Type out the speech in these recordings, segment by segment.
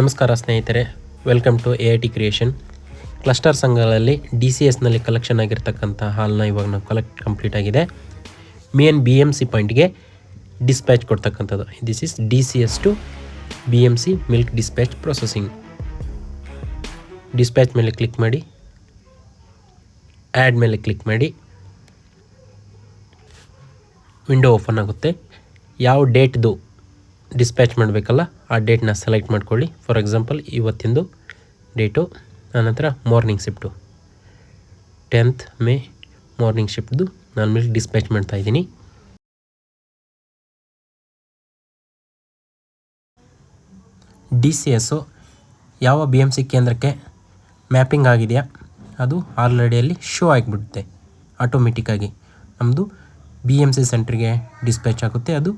ನಮಸ್ಕಾರ ಸ್ನೇಹಿತರೆ welcome to A I T creation cluster ಸಂಘಗಳಲ್ಲಿ ಡಿ ಸಿ ಎಸ್ನಲ್ಲಿ ಕಲೆಕ್ಷನ್ ಆಗಿರ್ತಕ್ಕಂಥ ಹಾಲನ್ನ ಇವಾಗ ನಾವು ಕಲೆಕ್ಟ್ ಕಂಪ್ಲೀಟ್ ಆಗಿದೆ. ಮೇನ್ ಬಿ ಎಂ ಸಿ ಪಾಯಿಂಟ್ಗೆ ಡಿಸ್ಪ್ಯಾಚ್ ಕೊಡ್ತಕ್ಕಂಥದ್ದು. This is D C S to B M C milk dispatch processing dispatch ಮೇಲೆ ಕ್ಲಿಕ್ ಮಾಡಿ ಆ್ಯಡ್ ಮೇಲೆ ಕ್ಲಿಕ್ ಮಾಡಿ ವಿಂಡೋ ಓಪನ್ ಆಗುತ್ತೆ. ಯಾವ ಡೇಟ್ದು ಡಿಸ್ಪ್ಯಾಚ್ ಮಾಡಬೇಕಲ್ಲ, ಆ ಡೇಟ್ನ ಸೆಲೆಕ್ಟ್ ಮಾಡ್ಕೊಳ್ಳಿ. ಫಾರ್ ಎಕ್ಸಾಂಪಲ್ ಇವತ್ತಿಂದು ಡೇಟು ಆನಂತರ morning shift tenth May morning ಶಿಫ್ಟ್ದು ನಾನು ಮಿಲ್ಕ್ ಡಿಸ್ಪ್ಯಾಚ್ ಮಾಡ್ತಾ ಇದ್ದೀನಿ. ಡಿ ಸಿ ಎಸ್ಸು ಯಾವ ಬಿ ಎಂ ಸಿ ಕೇಂದ್ರಕ್ಕೆ ಮ್ಯಾಪಿಂಗ್ ಆಗಿದೆಯಾ, ಅದು ಆಲ್ರೆಡಿಯಲ್ಲಿ ಶೋ ಆಗಿಬಿಡುತ್ತೆ ಆಟೋಮೆಟಿಕ್ಕಾಗಿ ನಮ್ಮದು ಬಿ ಎಂ ಸಿ ಸೆಂಟ್ರಿಗೆ ಡಿಸ್ಪ್ಯಾಚ್ ಆಗುತ್ತೆ, ಅದು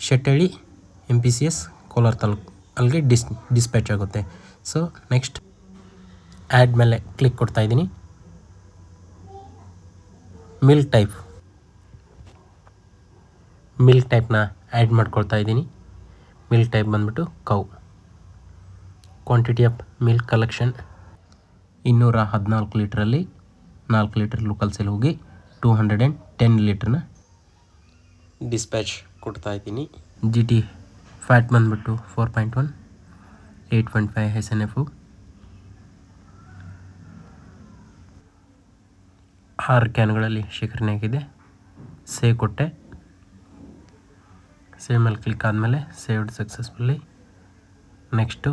Shettahalli M P C S Kolar taluk. ಅಲ್ಲಿಗೆ ಡಿಸ್ ಡಿಸ್ಪ್ಯಾಚ್ ಆಗುತ್ತೆ. ಸೊ ನೆಕ್ಸ್ಟ್ ಆ್ಯಡ್ ಮೇಲೆ ಕ್ಲಿಕ್ ಕೊಡ್ತಾ ಇದ್ದೀನಿ. ಮಿಲ್ಕ್ ಟೈಪ್ ಮಿಲ್ಕ್ ಟೈಪ್ನ ಆ್ಯಡ್ ಮಾಡ್ಕೊಳ್ತಾ ಇದ್ದೀನಿ. ಮಿಲ್ಕ್ ಟೈಪ್ ಬಂದ್ಬಿಟ್ಟು cow quantity of milk collection ಇನ್ನೂರ ಹದಿನಾಲ್ಕು ಲೀಟ್ರಲ್ಲಿ ನಾಲ್ಕು ಲೀಟ್ರ್ ಲೋಕಲ್ ಸೇಲ್ ಹೋಗಿ ಟೂ ಹಂಡ್ರೆಡ್ ಆ್ಯಂಡ್ ಟೆನ್ ಲೀಟ್ರನ್ನ ಡಿಸ್ಪ್ಯಾಚ್ ಕೊಡ್ತಾ ಇದ್ದೀನಿ. ಜಿ ಟಿ ಫ್ಯಾಟ್ ಬಂದ್ಬಿಟ್ಟು four point one eight point five S N F ಆರು ಕ್ಯಾನ್ಗಳಲ್ಲಿ ಶೇಖರಣೆ ಆಗಿದೆ. ಸೇವ್ ಕೊಟ್ಟೆ. ಸೇವ್ ಮೇಲೆ ಕ್ಲಿಕ್ ಆದಮೇಲೆ saved successfully next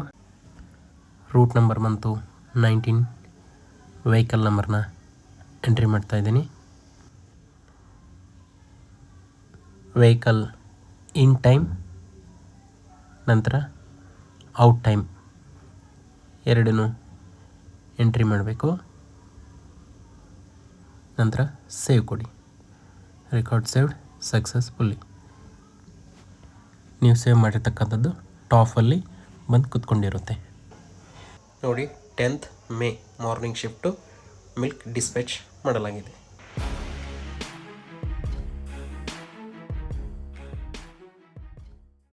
route number ಬಂತು ನೈನ್ಟೀನ್ ವೆಹಿಕಲ್ ನಂಬರ್ನ ಎಂಟ್ರಿ ಮಾಡ್ತಾ ಇದ್ದೀನಿ. ವೆಹಿಕಲ್ ಇನ್ ಟೈಮ್, ನಂತರ ಔಟ್ ಟೈಮ್ ಎರಡನ್ನು ಎಂಟ್ರಿ ಮಾಡಬೇಕು. ನಂತರ ಸೇವ್ ಕೊಡಿ. Record saved successfully. ನೀವು ಸೇವ್ ಮಾಡಿರ್ತಕ್ಕಂಥದ್ದು ಟಾಫಲ್ಲಿ ಬಂದು ಕೂತ್ಕೊಂಡಿರುತ್ತೆ. ನೋಡಿ, tenth May morning shift milk dispatch ಮಾಡಲಾಗಿದೆ.